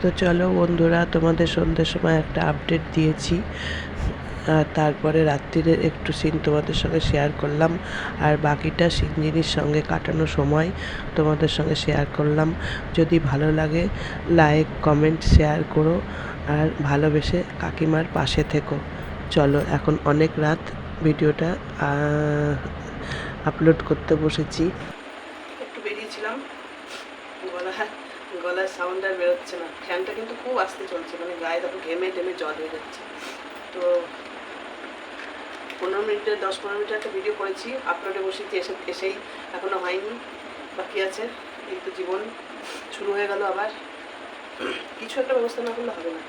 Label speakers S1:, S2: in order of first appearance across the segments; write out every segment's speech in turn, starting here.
S1: তো চলো বন্ধুরা, তোমাদের সন্ধ্যের সময় একটা আপডেট দিয়েছি। আর তারপরে রাত্রিরে একটু সিন তোমাদের সঙ্গে শেয়ার করলাম। আর বাকিটা সিনজিনির সঙ্গে কাটানো সময় তোমাদের সঙ্গে শেয়ার করলাম। যদি ভালো লাগে লাইক কমেন্ট শেয়ার করো। আর ভালোবেসে কাকিমার পাশে থেকো। চলো, এখন অনেক রাত ভিডিওটা আপলোড করতে বসেছি একটু বেরিয়েছিলাম গলা গলার বেরোচ্ছে না। ফ্যানটা কিন্তু খুব আস্তে চলছে মানে গায়ে দেখো ঘেমে টেমে জল হয়ে যাচ্ছে। তো পনেরো মিনিটের, দশ পনেরো মিনিটের একটা ভিডিও করেছি আপলোডে বসেছি, এসে, এসেই এখনও হয়নি, বাকি আছে, এই তো জীবন শুরু হয়ে গেল আবার। কিছু একটা ব্যবস্থা না করলে হবে না।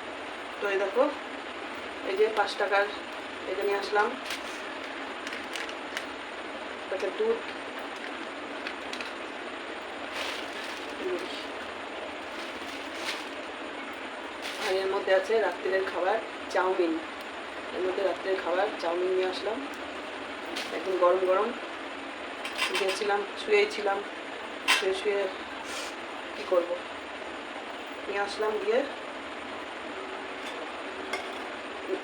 S1: তো এই দেখো, এই যে পাঁচ টাকার এটা নিয়ে আসলাম। প্যাকেট দুধ। আর এর মধ্যে আছে রাত্রের খাবার, চাউমিন। এর মধ্যে রাত্রের খাবার, চাউমিন নিয়ে আসলাম। একদম গরম গরম। গিয়েছিলাম শুয়েই ছিলাম। শুয়ে শুয়ে কী করব? নিয়ে আসলাম গিয়ে।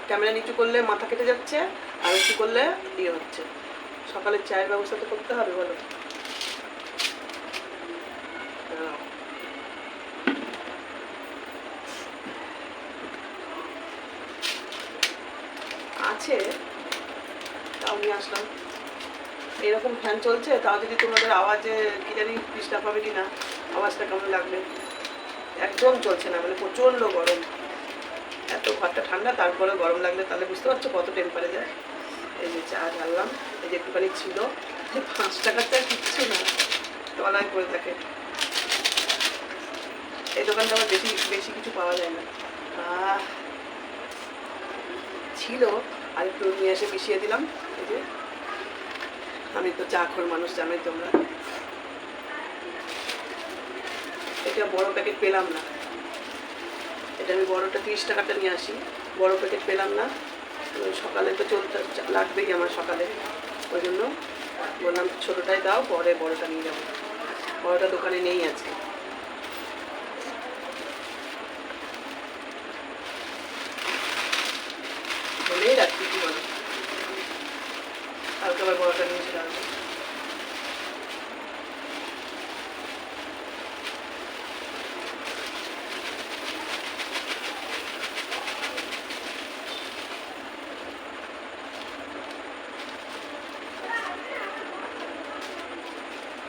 S1: ক্যামেরা নিচু করলে মাথা কেটে যাচ্ছে, আর উঁচু করলে ইয়ে হচ্ছে। সকালের চায়ের ব্যবস্থা তো করতে হবে, বলো। আছে, তাও নিয়ে আসলাম। এরকম ফ্যান চলছে, তাও যদি তোমাদের আওয়াজে কি জানি ডিস্টার্ব হবে কি না আওয়াজটা কেমন লাগবে? একদম চলছে না মানে প্রচণ্ড গরম। এত ঘরটা ঠান্ডা, তারপরে গরম লাগলে তাহলে বুঝতে পারছ কত টেম্পারেচার এই যে চা ঢাললাম, এই যে একটুখানি ছিল পাঁচ টাকার চা কিচ্ছু না, তলায় পড়ে থাকে। এই দোকানটা আবার বেশি বেশি কিছু পাওয়া যায় না। ছিল আর একটু নিয়ে এসে মিশিয়ে দিলাম। এই যে। আমি তো চা খোর মানুষ, জানোই তোমরা। এটা বড় প্যাকেট পেলাম না। এটা আমি বড়টা তিরিশ টাকাটা নিয়ে আসি। বড় প্যাকেট পেলাম না। সকালে তো চলতে লাগবেই আমার সকালে। ওই জন্য বললাম, ছোটোটাই দাও, পরে বড়টা নিয়ে যাব। বড়টা দোকানে নেই আছে বলেই রাখছি কি বলো কালকে আবার বড়টা নিয়ে চলে আসব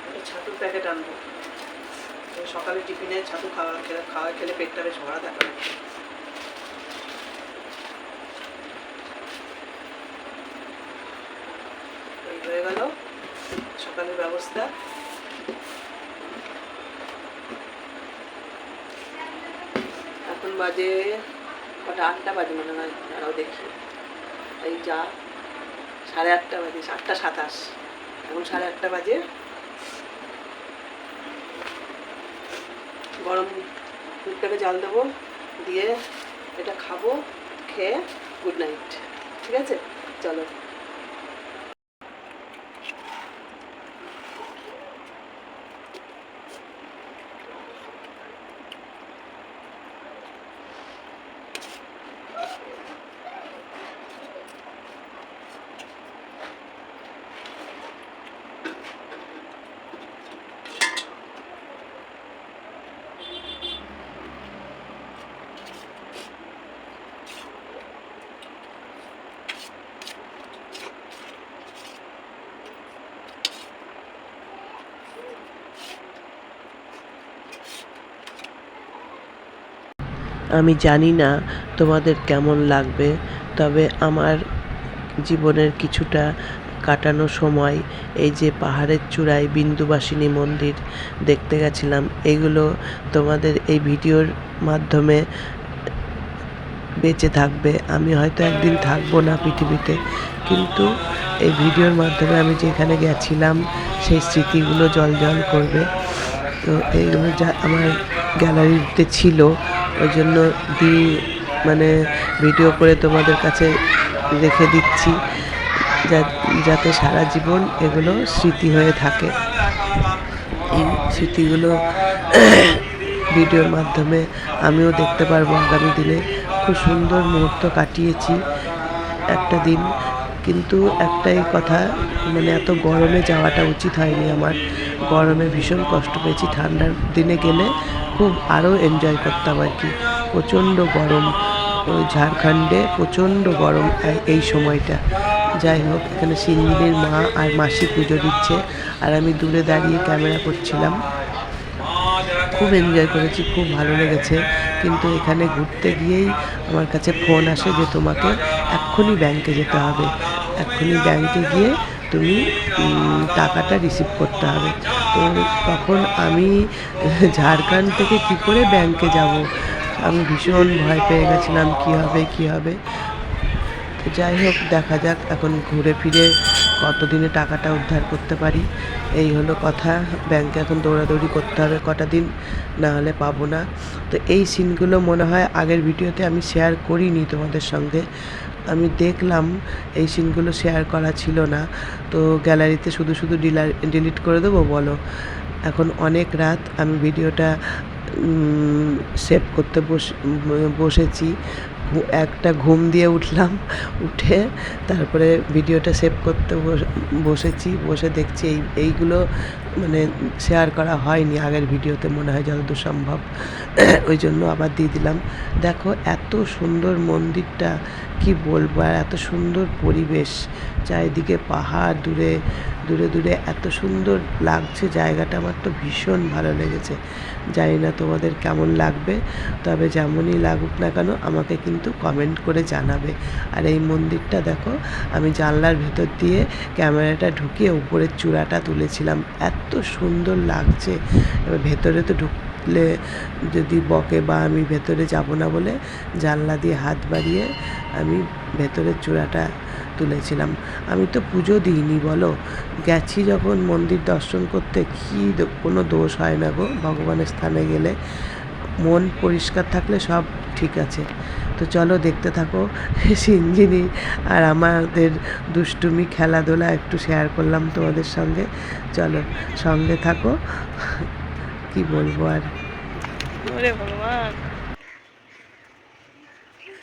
S1: একটা ছাতুর প্যাকেট আনব। সকালে টিফিনে ছাতু খাওয়া খেলে খাওয়া খেলে পেটটা বেশ ভরা থাকে। হয়ে গেল সকালের ব্যবস্থা। এখন বাজে কটা আটটা বাজে মনে হয় দাঁড়াও দেখি। এই যা, সাড়ে আটটা বাজে, আটটা সাতাশ। এখন সাড়ে আটটা বাজে। গরম দুধটাকে জাল দেবো দিয়ে এটা খাব খেয়ে গুড নাইট ঠিক আছে? চলো। আমি জানি না তোমাদের কেমন লাগবে, তবে আমার জীবনের কিছুটা কাটানো সময়, এই যে পাহাড়ের চূড়ায় বিন্দুবাসিনী মন্দির দেখতে গেছিলাম, এগুলো তোমাদের এই ভিডিওর মাধ্যমে বেঁচে থাকবে। আমি হয়তো একদিন থাকব না পৃথিবীতে, কিন্তু এই ভিডিওর মাধ্যমে আমি যেখানে গেছিলাম, সেই স্মৃতিগুলো জল জল করবে। তো এইগুলো যা আমার গ্যালারিতে ছিল ওই জন্য দি মানে ভিডিও করে তোমাদের কাছে রেখে দিচ্ছি যাতে সারা জীবন এগুলো স্মৃতি হয়ে থাকে। এই স্মৃতিগুলো
S2: ভিডিওর মাধ্যমে আমিও দেখতে পারব আগামী দিনে। খুব সুন্দর মুহূর্ত কাটিয়েছি একটা দিন। কিন্তু একটাই কথা মানে এত গরমে যাওয়াটা উচিত হয়নি আমার। গরমে ভীষণ কষ্ট পেয়েছি, ঠান্ডার দিনে গেলে খুব আরও এনজয় করতাম আর কি। প্রচণ্ড গরম ঝাড়খণ্ডে প্রচণ্ড গরম এই- এই সময়টা। যাই হোক, এখানে সিন্দির মা আর মাসি পুজো দিচ্ছে, আর আমি দূরে দাঁড়িয়ে ক্যামেরা করছিলাম। খুব এনজয় করেছি, খুব ভালো লেগেছে। কিন্তু এখানে ঘুরতে গিয়েই আমার কাছে ফোন আসে যে তোমাকে এক্ষুনি ব্যাংকে যেতে হবে। এক্ষুনি ব্যাংকে গিয়ে তুমি টাকাটা রিসিভ করতে হবে। তো তখন আমি ঝাড়খণ্ড থেকে কি করে ব্যাংকে যাব? আমি ভীষণ ভয় পেয়ে গেছিলাম, কী হবে কী হবে? তো যাই হোক, দেখা যাক এখন ঘুরে ফিরে কতদিনে টাকাটা উদ্ধার করতে পারি। এই হলো কথা। ব্যাংকে এখন দৌড়াদৌড়ি করতে হবে কটা দিন, না হলে পাবো না। তো এই সিনগুলো মনে হয় আগের ভিডিওতে আমি শেয়ার করিনি তোমাদের সঙ্গে। আমি দেখলাম এই সিনগুলো শেয়ার করা ছিল না। তো গ্যালারিতে শুধু শুধু ডিলার ডিলিট করে দেবো, বলো। এখন অনেক রাত আমি ভিডিওটা সেভ করতে বসে, বসেছি। একটা ঘুম দিয়ে উঠলাম, উঠে তারপরে ভিডিওটা সেভ করতে বস- বসেছি, বসে দেখছি এই, এইগুলো মানে শেয়ার করা হয়নি। আগের ভিডিওতে মনে হয় যতদূর সম্ভব। ওই জন্য আবার দিয়ে দিলাম। দেখো এত সুন্দর মন্দিরটা কি বলব? আর এত সুন্দর পরিবেশ, চারিদিকে পাহাড় দূরে দূরে দূরে এত সুন্দর লাগছে জায়গাটা। আমার তো ভীষণ ভালো লেগেছে। জানি না তোমাদের কেমন লাগবে, তবে যেমনই লাগুক না কেন আমাকে কিন্তু কমেন্ট করে জানাবে। আর এই মন্দিরটা দেখো, আমি জানলার ভেতর দিয়ে ক্যামেরাটা ঢুকিয়ে উপরের চূড়াটা তুলেছিলাম। এত সুন্দর লাগছে। এবার ভেতরে তো ঢুকলে যদি বকে বা আমি ভেতরে যাব না বলে জানলা দিয়ে হাত বাড়িয়ে আমি ভেতরের চূড়াটা তুলেছিলাম। আমি তো পুজো দিইনি বলো। গেছি যখন মন্দির দর্শন করতে, কী কোনো দোষ হয় না গো? ভগবানের স্থানে গেলে মন পরিষ্কার থাকলে সব ঠিক আছে। তো চলো দেখতে থাকো। সিঞ্জিনি আর আমাদের দুষ্টুমি খেলাধুলা একটু শেয়ার করলাম তোমাদের সঙ্গে। চলো সঙ্গে থাকো। কি বলব আর? ওরে ভগবান।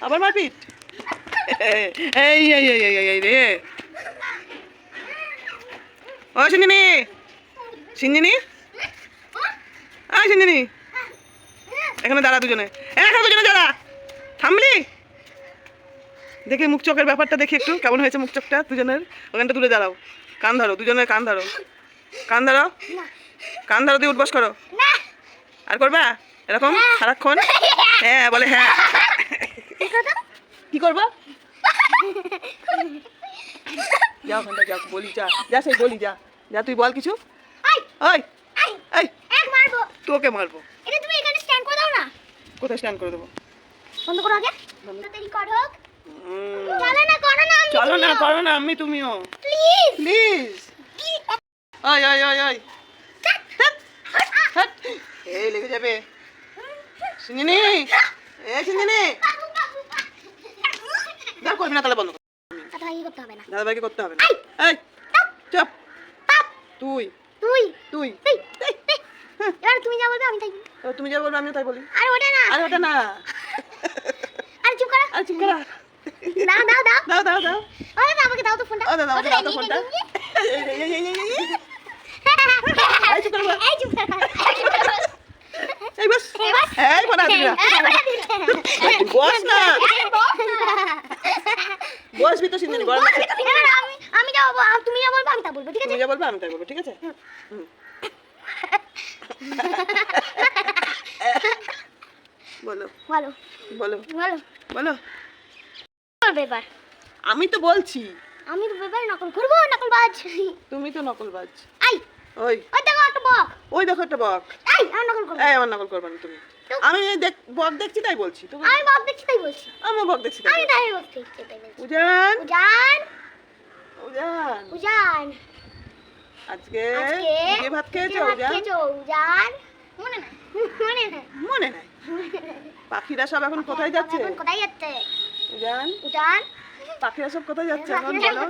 S2: আবার মারপিট? এই এই এই এই এই রে। ও সিঞ্জিনি সিঞ্জিনি আয় সিঞ্জিনি এখানে দাঁড়া দুজনে। এখানে দুজনে দাঁড়া। থামলি? দেখি মুখ চোখের ব্যাপারটা দেখি একটু। কেমন হয়েছে মুখ চোখটা দুজনের? ওখানটা দূরে দাঁড়াও। কান ধরো দুজনের কান ধরো। কান ধরো। কান ধরো দিয়ে উঠবাস করো। আর করবা? এরকম? সারাক্ষণ? হ্যাঁ বলে হ্যাঁ। কি করবা? যা ওখানটা যা বলি যা। যা সেই বলি যা। যা তুই বল কিছু। ওই এই তোকে মারবো।
S3: এটা তুমি এখানে স্ট্যান্ড করে দাও না?
S2: কোথায় স্ট্যান্ড করে দেবো?
S3: বন্ধ করো আগে। চলো না করো না আমি
S2: চলো না করো না আমি তুমিও।
S3: প্লিজ
S2: প্লিজ ওই ওই ওই ওই এই লেগে যাবে। সিঞ্জিনি এ সিঞ্জিনি দাঁড় করবি না তাহলে বন্ধ।
S3: কথা ইয়ে করতে হবে না।
S2: এই চাপ। তুই।
S3: তুই।
S2: তুই।
S3: এবার তুমি যা বলবে আমি তাই
S2: তুমি যা বলবে আমিও তাই বলি।
S3: আর ওটা না।
S2: আরে ওটা না।
S3: আর চুপ করো।
S2: আরে চুপ করা।
S3: দাও দাও দাও।
S2: দাও দাও দাও।
S3: ও দাদা আমাকে দাও তো ফোনটা।
S2: ও দাদা আমাকে দাও তো ফোনটা। এই, এই, এই, এই। এই, চুপ করো।
S3: এই চুপ করো। এই চুপ করো।
S2: এই বস।
S3: এবার?
S2: এই ফোন হাত দিবি না।
S3: এই, ওটা দিলে।
S2: বস না।
S3: এই, বস না।
S2: বসবি তো সিঞ্জিনি গরম
S3: আমি আমি যা বলব তুমি যা বলব আমি তা বলব ঠিক আছে?
S2: তুমি যা বলবে আমি বলব ঠিক আছে? বলো।
S3: বলো।
S2: বলো।
S3: বলো।
S2: বলো।
S3: করবে এবার।
S2: আমি তো বলছি।
S3: আমি তো এবার নকল করব নকল বাজ।
S2: তুমি তো নকলবাজ
S3: আই!
S2: ওই
S3: ওই দেখো একটা বক।
S2: ওই দেখো একটা বক।
S3: আমি নকল করব
S2: এই আমার নকল করবে না তুমি। আমি দেখ বক দেখছি তাই বলছি। তুমি
S3: আমি বক দেখছি তাই বলছি।
S2: বক দেখছি তাই
S3: আমি। তাই বলছি। তাই বলছি।
S2: উজান।
S3: উজান।
S2: উজান।
S3: উজান।
S2: আজকে
S3: আজকে
S2: ভাত খেয়েছো উজান?
S3: খেয়েছো উজান। মনে নাই। মনে নাই।
S2: মনে নাই? পাখিরা সব এখন কোথায় যাচ্ছে?
S3: এখন কোথায় যাচ্ছে?
S2: উজান।
S3: উজান।
S2: পাখিরা সব কোথায় যাচ্ছে এখন বলো?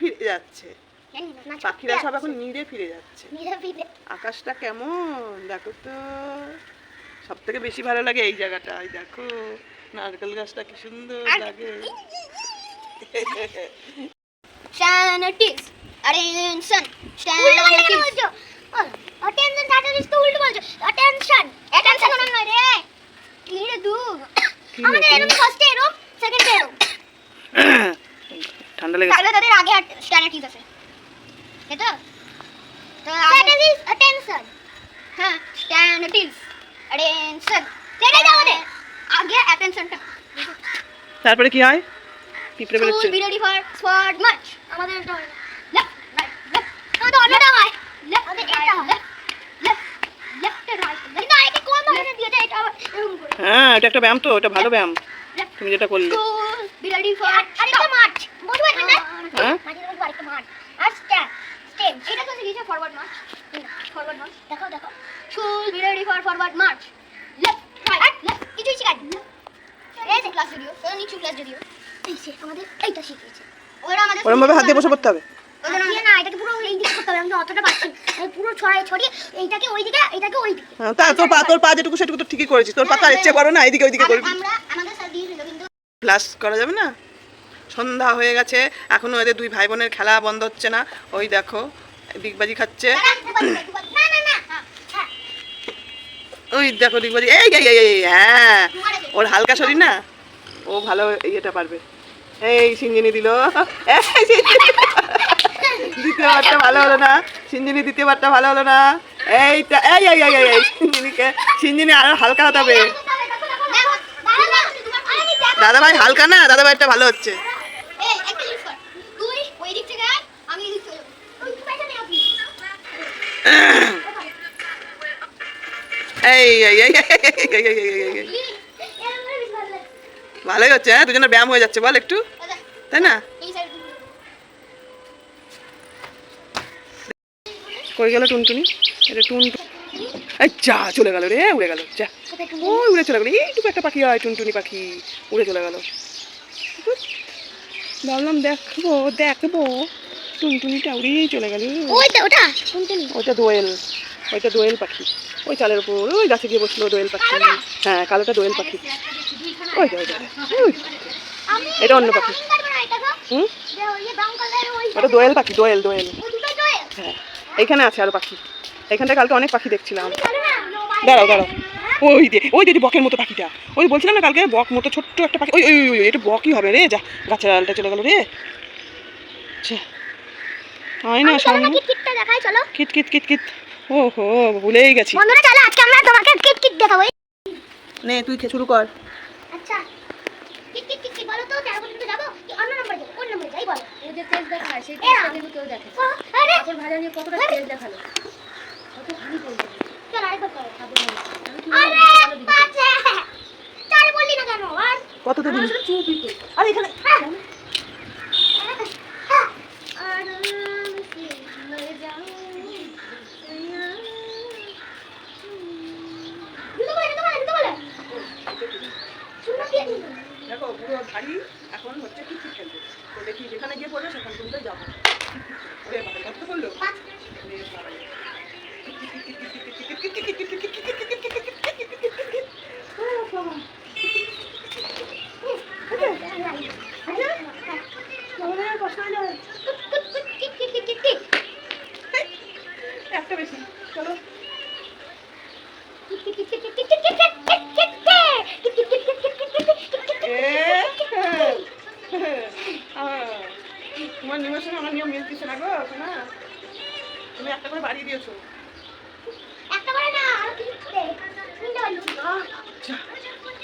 S2: ফিরে যাচ্ছে। পাখিরা সব এখন। নিড়ে ফিরে যাচ্ছে আকাশটা কেমন দেখো তো
S1: সব থেকে বেশি ভালো লাগে এই জায়গাটা এই দেখো নারকেল গাছটা কি সুন্দর লাগে.
S3: Attention. Attention, তো উল্টো বলছো। Attention. Attention নয় রে। কি রে দু? আমাদের
S1: নতুন?
S3: এরম ফার্স্টে এরম, সেকেন্ডে।
S1: ঠান্ডা লেগেছে
S3: তাহলে তাদের আগে আছে তাই তো তো স্ট্যান্ডার্ডিস হ্যাঁ অ্যাটেনশন আগে অ্যাটেনশনটা
S1: তারপরে কি হয়? পিঁপড়ে বেরোচ্ছে।
S3: School be for spot march আমাদের এটা হয়। অন্যটা হয় এটা হয়
S1: হ্যাঁ এটা একটা ব্যায়াম তো এটা ভালো ব্যায়াম। তুমি যেটা করলে।
S3: স্কুল ফর আরেকটা মার্চ বুঝতে পারছেন
S1: হ্যাঁ?
S3: আরেকটা আর এটা তো লিখেছে ফরওয়ার্ড মার্চ ফরওয়ার্ড মার্চ দেখাও দেখাও। School be ready for forward march left right left কিছুই শিখাই এই যে ক্লাস ভিডিও ওরা নিচু ক্লাস ভিডিও এই সে আমাদের এইটা শিখিয়েছে। ওরা আমাদের
S1: ওরম ভাবে হাত দিয়ে বসে পড়তে হবে।
S3: না এটাকে পুরো এই দিকে করতে হবে। আমি অতটা পাচ্ছি না। পুরো ছড়াই ছড়িয়ে এইটাকে ওই দিকে এইটাকে ওই দিকে
S1: হ্যাঁ, তা তোর পা তোর পা যেটুকু সেটুকু তো ঠিকই করেছিস। তোর পা ইচ্ছে করো না এদিকে ওইদিকে করবি।
S3: আমরা আমাদের স্যার দিয়েছিল কিন্তু
S1: ক্লাস করা যাবে না? সন্ধ্যা হয়ে গেছে। এখনও এদের দুই ভাই বোনের খেলা বন্ধ হচ্ছে না। ওই দেখো ডিগবাজি খাচ্ছে। ওই দেখো ডিগবাজি এই এই হ্যাঁ। ওর হালকা শরীর না? ও ভালো ইয়েটা পারবে। এই সিঞ্জিনি দিল। দ্বিতীয়বারটা ভালো হলো না। সিঞ্জিনি দ্বিতীয়বারটা ভালো হলো না। এইটা এই এই এই এই, এই সিঞ্জিনিকে সিঞ্জিনি আরও হালকা হতে হবে। দাদা ভাই হালকা না? দাদা ভাইটা ভালো হচ্ছে। ভালোই হচ্ছে হ্যাঁ? দুজনের ব্যায়াম হয়ে যাচ্ছে, বল একটু। তাই না? কই গেল টুনটুনি? এটা টুনটুনি এই যা, চলে গেল রে, উড়ে গেল, যা। ওই, উড়ে চলে গেল। এইটুকু একটা পাখি হয় টুনটুনি পাখি, উড়ে চলে গেল। ভাবলাম দেখব দেখব। টুনটুনিটা উড়েই চলে গেল। ওইটা দোয়েল ওইটা দোয়েল পাখি। ওই চালের উপর ওই গাছে গিয়ে বসল দোয়েল পাখি। হ্যাঁ কালোটা দোয়েল পাখি। ওই যে, ওই। এটা অন্য পাখি। হুম? ওটা দোয়েল পাখি দোয়েল দোয়েল। হ্যাঁ এইখানে আছে আরও পাখি। এইখানটা কালকে অনেক পাখি দেখছিলাম। দাঁড়াও দাঁড়াও। ওই দে ওই দিদি বকের মতো পাখিটা। ওই বলছিলাম না কালকে বক মতো ছোট্ট একটা পাখি। ওই ওই ওই, এটা বকই হবে রে যা গাছের আলটা চলে গেল রে। ছ্যা। হয় না সামনে
S3: দেখাই চলো।
S1: কিট কিট কিট কিট। ও হো ভুলেই গেছি।
S3: বন্ধুরা চলো আজকে আমরা তোমাকে কিট কিট দেখাবো
S1: নে তুই খে শুরু কর।
S3: আচ্ছা। কিট কিট কিট কিট বলো তো তেরো পর্যন্ত যাব। কি অন্য নম্বর যাব কোন নম্বর যাই বলো।
S4: ও যে তেজ দেখায় সেই তেজটা কিন্তু কেউ দেখে
S3: আরে।
S4: কাপড় ভাজা নিয়ে কতটা তেজ দেখাল। কত
S3: চল আরেকবার করো। আরে বললি না কেন আর?
S1: তো দিন?
S4: তো।
S1: আরে এখানে
S3: হ্যাঁ হ্যাঁ
S4: আরাম সে মর যাऊं,
S3: দুটো বলে দুটো বলে দুটো বলে শুনো কি
S1: দেখো পুরো শাড়ি এখন হচ্ছে কিট খেলবে। তো দেখি যেখানে গিয়ে পড়বে সেখান পর্যন্ত যাব। ওরে বাবা, কত করল
S3: পাঁচ
S1: ওরে বাবা। একটা বেশি চলো এ, আহ, তোমার নিয়মের সঙ্গে আমার নিয়ম মিলতেছে না গো শোনা তুমি একটা করে বাড়িয়ে দিয়েছ
S3: একটা করে না আরও কিছু দে তিনটা বাড়ি
S1: আচ্ছা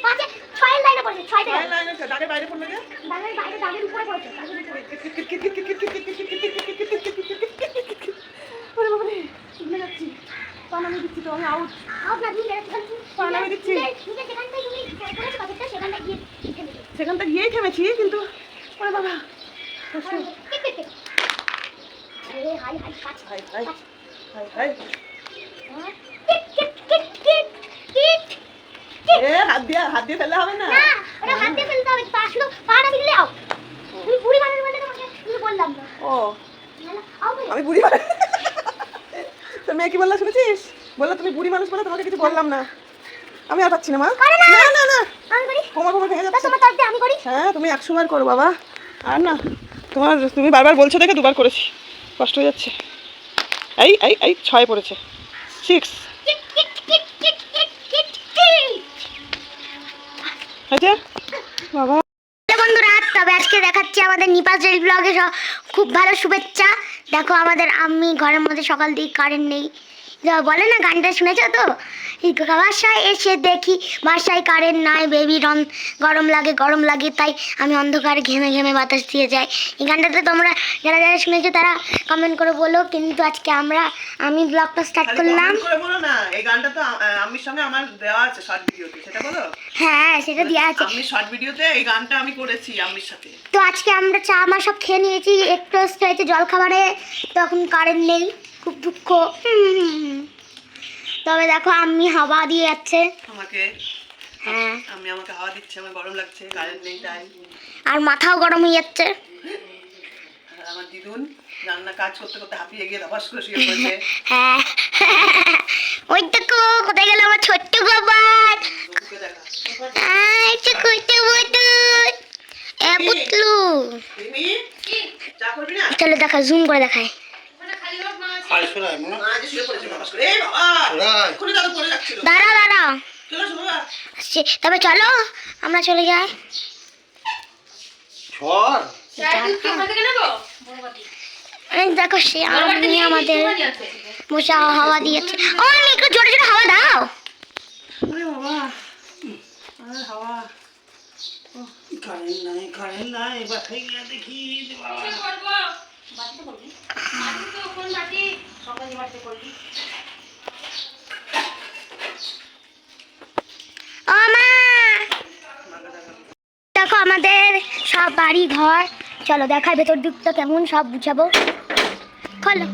S3: পাঁচে ছয়ের লাইনে পড়েছে ছয়টা
S1: ছয় লাইন আছে দাগের বাইরে পড়ল যে
S3: দাগের বাইরে দাগের উপরে পড়েছে দাগের উপরে
S1: ওরে বাবা রে শুনে যাচ্ছি পান আমি দিচ্ছি তো আমি আউট পান আমি দিচ্ছি।
S3: সেখানটা
S1: গিয়েই থেমেছি কিন্তু ওরে বাবা হাত দিয়ে হাত দিয়ে ফেললে হবে না?
S3: হাত দিয়ে ফেলতে হবে দিলে আও তুমি বুড়ি মানুষ বললাম
S1: ও। আমি বুড়ি মানুষ তোর মেয়ে কি বললা শুনেছিস? বলল তুমি বুড়ি মানুষ বলে তোমাকে কিছু বললাম না। আমি আর পাচ্ছি না মা।
S3: না।
S1: না না কোমর কোমর ভেঙে যাচ্ছে। হ্যাঁ তুমি একশো বার করো বাবা। আর না তোমার তুমি বারবার বলছো দেখে দুবার করেছি। কষ্ট হয়ে যাচ্ছে। এই এই এই ছয় পড়েছে। সিক্স। হয়েছে বাবা।
S3: হ্যালো বন্ধুরা তবে আজকে দেখাচ্ছি আমাদের নিপাস রেল ব্লগে খুব ভালো শুভেচ্ছা। দেখো আমাদের আমি ঘরের মধ্যে সকাল দিয়ে কারেন্ট নেই। বলে না গানটা শুনেছো তো? বাসায় এসে দেখি বাসায় কারেন্ট নাই বেবি রন গরম লাগে গরম লাগে তাই আমি অন্ধকারে ঘেমে ঘেমে বাতাস দিয়ে যাই। এই গানটাতে তোমরা যারা যারা শুনেছো তারা কমেন্ট করে বলো কিন্তু আজকে আমরা আমি ব্লগটা স্টার্ট করলাম।
S1: বলো না এই গানটা তো আমির সঙ্গে আমার দেওয়া আছে শর্ট ভিডিওতে সেটা বলো?
S3: হ্যাঁ সেটা দেওয়া আছে।
S1: আমি শর্ট ভিডিওতে এই গানটা আমি করেছি আমির সাথে।
S3: তো আজকে আমরা চা মা সব খেয়ে নিয়েছি একটু হয়েছে জল খাবারে তখন কারেন্ট নেই। খুব দুঃখ। তবে দেখো আমি হাওয়া দিয়ে যাচ্ছে।
S1: আমাকে?
S3: হ্যাঁ।
S1: আমি আমাকে হাওয়া দিচ্ছে আমার গরম লাগছে কারেন্ট নেই তাই।
S3: আর মাথাও গরম হয়ে যাচ্ছে।
S1: আমার দিদুন রান্না কাজ করতে করতে হাঁপিয়ে গিয়ে ধপাস করে শুয়ে পড়েছে।
S3: হ্যাঁ। ওই দেখো কোথায় গেল আমার ছোট্ট বাবার
S1: বুকে দেখা।
S3: আয় এ পুতলু। চলো দেখা জুম করে দেখায়। দাঁড়া দাঁড়া। তবে চলো আমরা চলে যাই। এই দেখো সে আমি আমাদের বসে হাওয়া দিয়েছে। ও আমি একটু জোরে জোরে হাওয়া দাও।
S1: বাবা! হাওয়া।
S5: কারেন্ট নাই কারেন্ট নাই বাসায় গিয়ে দেখি।
S3: দেখো আমাদের সব বাড়ি ঘর। চলো দেখাই ভেতর দিকটা কেমন, সব বুঝাবো খোলো।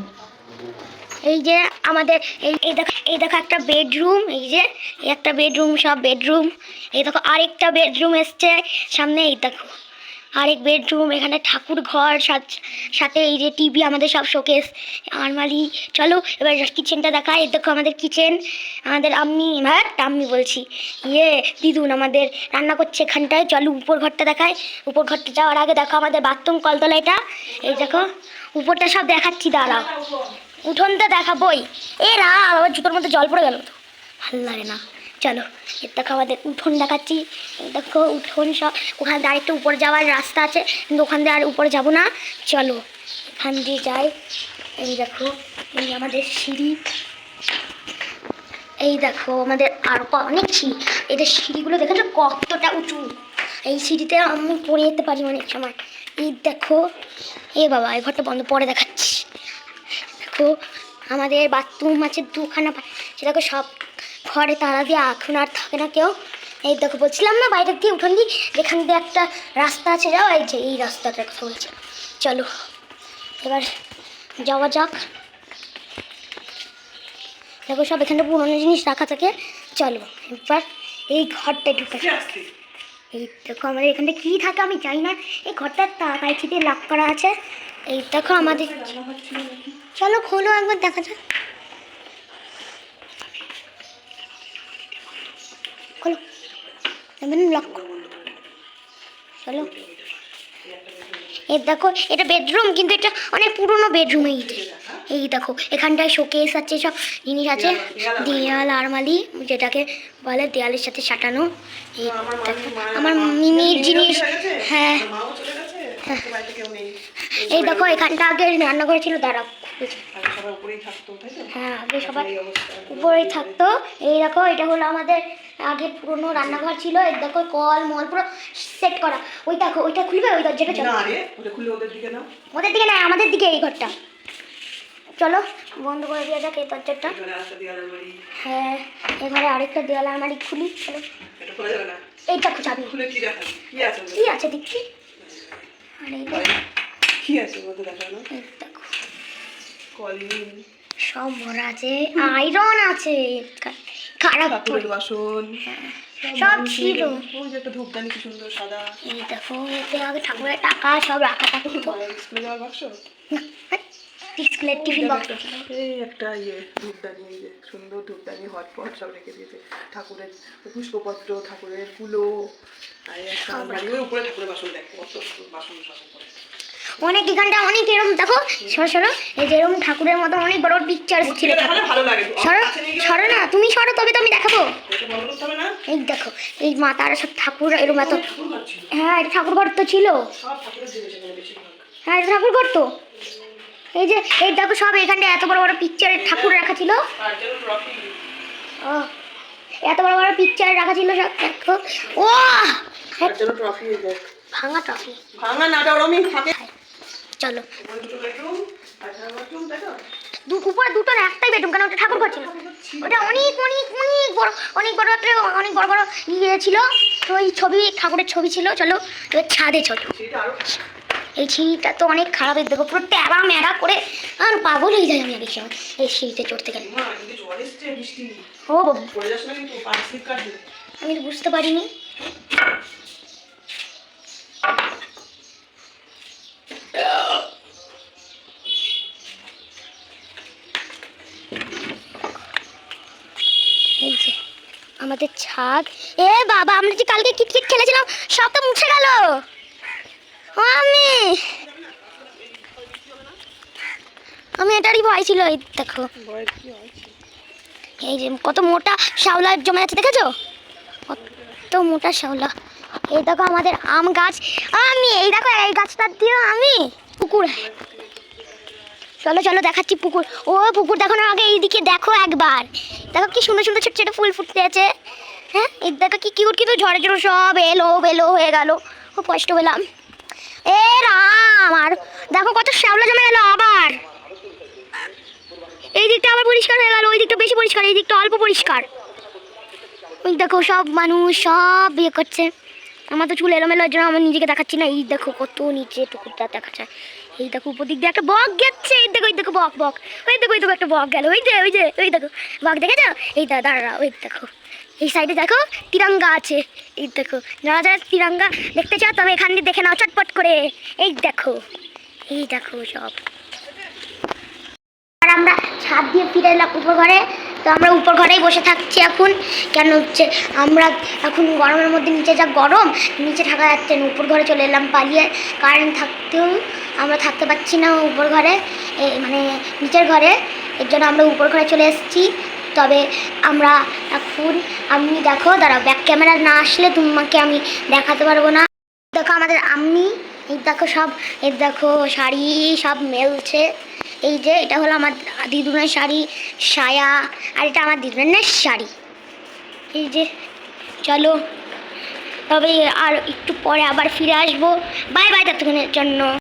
S3: এই যে আমাদের, এই এই দেখো এই দেখো একটা বেডরুম এই যে একটা বেডরুম সব বেডরুম এই দেখো আরেকটা বেডরুম এসছে, সামনে এই দেখো। আরেক বেডরুম, এখানে ঠাকুর ঘর সাথে এই যে টিভি আমাদের সব শোকেস। আলমারি চলো, এবার কিচেনটা দেখাই। এই দেখো আমাদের কিচেন আমাদের আম্মি হ্যাঁ আম্মি বলছি। ইয়ে দিদুন আমাদের রান্না করছে এখানটায়। চলো, উপর ঘরটা দেখায় উপর ঘরটা যাওয়ার আগে দেখো আমাদের বাথরুম কলতলা এটা। এই দেখো, উপরটা সব দেখাচ্ছি, দাঁড়াও। উঠোনটা দেখাবোই। এ রা আমার জুতোর মধ্যে জল পড়ে গেল তো। ভালো লাগে না। চলো, দেখো আমাদের উঠোন দেখাচ্ছি। দেখো উঠোন সব, ওখান দিয়ে আরেকটু উপরে যাওয়ার রাস্তা আছে, কিন্তু ওখান দিয়ে আর উপরে যাব না। চলো, এখান দিয়ে যাই। এই দেখো, এই আমাদের সিঁড়ি। এই দেখো আমাদের আর অনেক সিঁড়ি। এদের সিঁড়িগুলো দেখেছ কতটা উঁচু? এই সিঁড়িতে আমি পড়ে যেতে পারি অনেক সময়। এই দেখো, এ বাবা, এই ঘরটা বন্ধ, পরে দেখাচ্ছি। দেখো, আমাদের বাথরুম আছে দুখানা সেটাকে সব ঘরে তালা দিয়ে এখন আর থাকে না কেউ। এই দেখো বলছিলাম না বাইরের দিয়ে উঠোন দিয়ে যেখান দিয়ে একটা রাস্তা আছে যাও এই যে এই রাস্তাটার কথা বলছি। চলো এবার যাওয়া যাক। দেখো সব এখানে পুরোনো জিনিস রাখা থাকে। চলো এবার এই ঘরটায় ঢুকে। এই দেখো আমাদের এখানে কি থাকে আমি জানি না। এই ঘরটা দিয়ে লাক করা আছে। এই দেখো আমাদের চলো খোলো একবার দেখা যাক। খোলো। এবার লক চলো। এই দেখো এটা বেডরুম কিন্তু এটা অনেক পুরনো বেডরুম এই। এই দেখো এখানটায় শোকেস আছে সব জিনিস আছে। দেয়াল আরমালি যেটাকে বলে দেয়ালের সাথে সাটানো। এই
S1: আমার
S3: মিমির জিনিস? হ্যাঁ।
S1: নেই।
S3: এই দেখো এখানটা আগে রান্নাঘর ছিল দাঁড়াও। হ্যাঁ আগে সবাই উপরেই থাকতো। এই দেখো এটা হলো আমাদের আগে পুরনো রান্নাঘর ছিল এই দেখো কল মল পুরো সেট করা। ওই দেখো ওইটা খুলবে ওই দরজাটা চলো।
S1: না রে ওটা খুলে ওদের দিকে নাও।
S3: ওদের দিকে না আমাদের দিকে এই ঘরটা। চলো বন্ধ করে দেওয়া যাক এই দরজাটা। হ্যাঁ এবারে আরেকটা দেওয়াল আলমারি খুলি চলো।
S1: এটা খোলা কি আছে ওর
S3: কি আছে দেখছি আর এই দেখো,
S1: কি আছে
S3: সব ভরা আছে আয়রন আছে। খারাপ
S1: বাসন।
S3: সব ছিল।
S1: ওই যে একটা ধূপদানি কি সুন্দর সাদা।
S3: এই দেখো আগে ঠাকুরের টাকা সব রাখা থাকতো
S1: স্কুলে যাওয়ার বাক্স
S3: স্কুলের টিফিন বক্স
S1: এই একটা ইয়ে ধূপদানি এই যে সুন্দর ধূপদানি হটপট সব রেখে দিয়েছে। ঠাকুরের পুষ্পপত্র ঠাকুরের কুলো আর একটা উপরে ঠাকুরের বাসন দেখো কত বাসন উপরে।
S3: অনেক এখানটা অনেক এরকম দেখো সরো সরো এই যে এরকম ঠাকুরের মতো অনেক বড় পিকচার ছিল। সরো সরো না তুমি সরো তবে তো আমি দেখাবো।
S1: না?
S3: এই দেখো এই মা তারা সব ঠাকুর এরকম এত হ্যাঁ এটা ঠাকুর ঘর তো ছিল। হ্যাঁ এটা ঠাকুর ঘর তো। এই যে এই দেখো সব এখানটা এত বড় বড় পিকচারের ঠাকুর রাখা ছিল। ও এত বড় বড় পিকচার রাখা ছিল সব দেখো। ও ভাঙা ট্রফি
S1: ভাঙা নাটা ওরমই থাকে।
S3: চলো।
S1: উপরে দুটো
S3: না একটাই বেডরুম কারণ ওটা ঠাকুর ঘর ছিল? ওটা অনেক অনেক অনেক বড় অনেক বড় একটা অনেক বড় বড় ইয়ে ছিল। তো ওই ছবি ঠাকুরের ছবি ছিল চলো এবার ছাদে চলো। এই সিঁড়িটা তো অনেক খারাপ দেখো পুরো ট্যাড়া ম্যাড়া করে আর পাগল হয়ে যায় আমি এক সময় এই সিঁড়িতে চড়তে গেলে। ও বাবু।
S1: পড়ে যাস না কিন্তু পাঁচ স্লিপ কাটবে।
S3: আমি তো বুঝতে পারিনি। আমাদের এ বাবা, আমরা যে কালকে কিটকিট খেলেছিলাম, সব তো মুছে গেল। আমি। আমি এটারই ভয় ছিল, এই দেখো। এই যে কত মোটা শ্যাওলা জমে আছে, দেখেছ? কত মোটা শ্যাওলা। এই দেখো আমাদের আম গাছ। আমি, এই দেখো, এই গাছটা দিয়ে আমি। পুকুর। চলো চলো, দেখাচ্ছি পুকুর। ও পুকুর দেখানোর আগে এইদিকে দেখো একবার। দেখো কি সুন্দর সুন্দর ছোট ছোট ফুল ফুটতে আছে। হ্যাঁ এই দেখো কি কিউট কিন্তু ঝড়ে ঝড়ে সব এলো, বেলো হয়ে গেল। খুব কষ্ট পেলাম। এ রাম, আর দেখো কত শ্যাওলা জমে গেল আবার। এই দিকটা আবার পরিষ্কার হয়ে গেল, ওই দিকটা বেশি পরিষ্কার, এই দিকটা অল্প পরিষ্কার। ওই দেখো সব মানুষ সব বিয়ে করছে। আমার তো চুল এলোমেলো, এর জন্য আমার নিজেকে দেখাচ্ছি না। এই দেখো কত নিচে টুকুরটা দেখা যায় এই দেখো উপর দিক দিয়ে একটা বক গেছে এই দেখো এই দেখো বক বক। ওই দেখো ওই দেখো একটা বক গেল। ওই যে ওই যে, ওই দেখো। বক দেখেছ? এই দাঁড়া ওই দেখো। এই সাইডে দেখো, তিরঙ্গা আছে। এই দেখো, যারা যারা তিরঙ্গা দেখতে চাও তবে এখান দিয়ে দেখে নাও, চটপট করে। এই দেখো এই দেখো সব। আর আমরা ছাদ দিয়ে ফিরে এলাম উপর ঘরে। তো আমরা উপর ঘরেই বসে থাকছি এখন। কেন হচ্ছে, আমরা এখন গরমের মধ্যে নিচে যা গরম, নিচে থাকা যাচ্ছে না। উপর ঘরে চলে এলাম, পালিয়ে কারেন্ট থাকতেও আমরা থাকতে পারছি না উপর ঘরে। মানে নিচের ঘরে। এর জন্য আমরা উপর ঘরে চলে এসেছি। তবে আমরা এখন, আমি দেখো, দাঁড়াও ব্যাক ক্যামেরা না আসলে তোমাকে আমি দেখাতে পারব না। দেখো আমাদের আম্মি, এই দেখো সব, এই দেখো শাড়ি সব মেলছে। এই যে, এটা হলো আমার দিদুনের শাড়ি, সায়া, আর এটা আমার দিদুনের শাড়ি। এই যে, চলো। তবে আর একটু পরে আবার ফিরে আসব। বাই বাই ততক্ষণের জন্য।